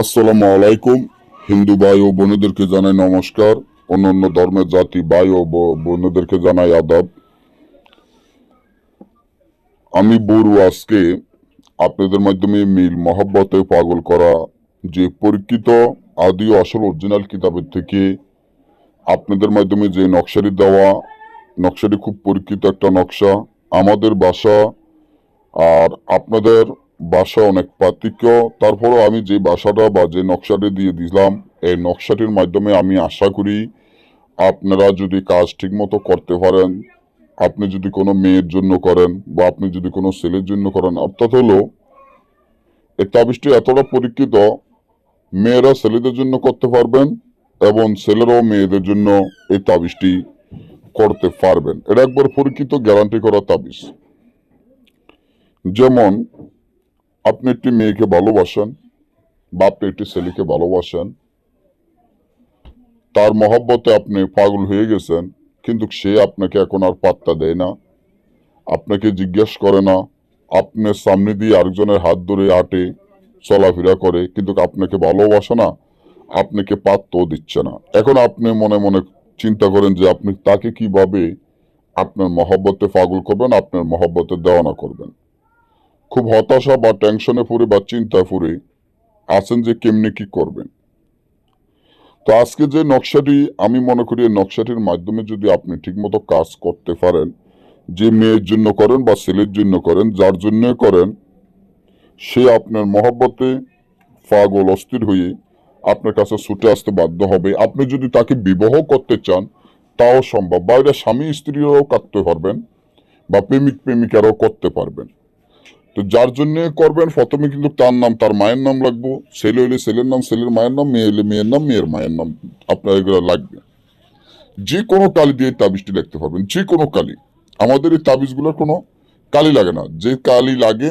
আসসালামু আলাইকুম। হিন্দু ভাই ও বোনেদেরকে জানাই নমস্কার। অন্যান্য ধর্মের জাতি ভাই ও বোনেদেরকে জানাই আদাব। আমি বড়ু আজকে আপনাদের মাধ্যমে মিল মহাব্বতে পাগল করা যে পরীক্ষিত, আদি আসল অরিজিনাল কিতাবের থেকে আপনাদের মাধ্যমে যে নকশাটি দেওয়া, নকশাটি খুব পরীক্ষিত একটা নকশা। আমাদের বাসা আর আপনাদের বাসা অনেক পার্থক্য। তারপরও আমি যে বাসাটা বা যে নকশাটি দিয়ে দিলাম, এই নকশাটির মাধ্যমে আমি আশা করি আপনারা যদি কাজ ঠিকমতো করতে পারেন, আপনি যদি কোনো মেয়ের জন্য করেন বা আপনি যদি কোনো ছেলের জন্য করেন, অর্থাৎ হলো, এই তাবিজটি এতটা পরীক্ষিত, মেয়েরা ছেলেদের জন্য করতে পারবেন এবং ছেলেরাও মেয়েদের জন্য এই তাবিজটি করতে পারবেন। এটা একবার পরীক্ষিত গ্যারান্টি করা তাবিজ যেমন আপনি একটি মেয়েকে ভালোবাসেন বা আপনি একটি ছেলেকে ভালোবাসেন, তার মহব্বতে আপনি পাগল হয়ে গেছেন, কিন্তু সে আপনাকে এখন আর পাত্তা দেয় না। আপনাকে জিজ্ঞেস করে না আপনার সামনে দিয়ে আরেকজনের হাত ধরে আটে চলাফেরা করে, কিন্তু আপনাকে ভালোবাসে না, আপনাকে পাত্তও দিচ্ছে না। এখন আপনি মনে মনে চিন্তা করেন যে আপনি তাকে কীভাবে আপনার মহব্বতে পাগল করবেন, আপনার মহব্বতে দেওয়ানা করবেন। খুব হতাশা বা টেনশনে পড়ে বা চিন্তায় পড়ে আছেন যে কেমনে কি করবেন। তো আজকে যে নকশাটি, আমি মনে করি নকশাটির মাধ্যমে যদি আপনি ঠিকমতো কাজ করতে পারেন, যে মেয়ের জন্য করেন বা ছেলের জন্য করেন, যার জন্য করেন, সে আপনার মহব্বতে পাগল, অস্থির হয়ে আপনার কাছে ছুটে আসতে বাধ্য হবে। আপনি যদি তাকে বিবাহ করতে চান, তাও সম্ভব। বাইরে স্বামী স্ত্রীরাও কাটতে পারবেন বা প্রেমিক প্রেমিকারাও করতে পারবেন। তো যার জন্য করবেন, প্রথমে কিন্তু তার নাম, তার মায়ের নাম লাগবে ছেলে হইলে ছেলের নাম, ছেলের মায়ের নাম, মেয়ে হইলে মেয়ের নাম, মেয়ের মায়ের নাম, আপনার এগুলো লাগবে। যে কোনো কালি দিয়ে তাবিজটি লিখতে পারবেন, যে কোনো কালি। আমাদের এই তাবিজগুলোর কোনো কালি লাগে না। যে কালি লাগে,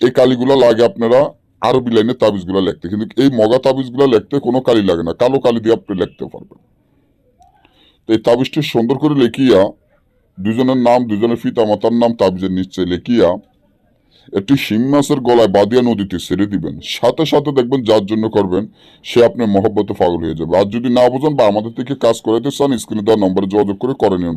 এই কালিগুলো লাগে আপনারা আরবি লাইনে তাবিজগুলো লিখতে। কিন্তু এই মগা তাবিজগুলো লিখতে কোনো কালি লাগে না। কালো কালি দিয়ে আপনি লিখতে পারবেন। তো এই তাবিজটি সুন্দর করে লিখিয়া, দুজনের নাম, দুজনের পিতা মাতার নাম তাবিজের নিচে লিখিয়া একটি শিং মাছের গলায় বাদিয়া নদীতে ছেড়ে দিবেন। সাথে সাথে দেখবেন যার জন্য করবেন, সে আপনার মহব্বতে পাগল হয়ে যাবে। আর যদি না বোঝেন বা আমাদের থেকে কাজ করাতে চান স্ক্রিনে দেওয়া নম্বরে যোগাযোগ করে করে নিন।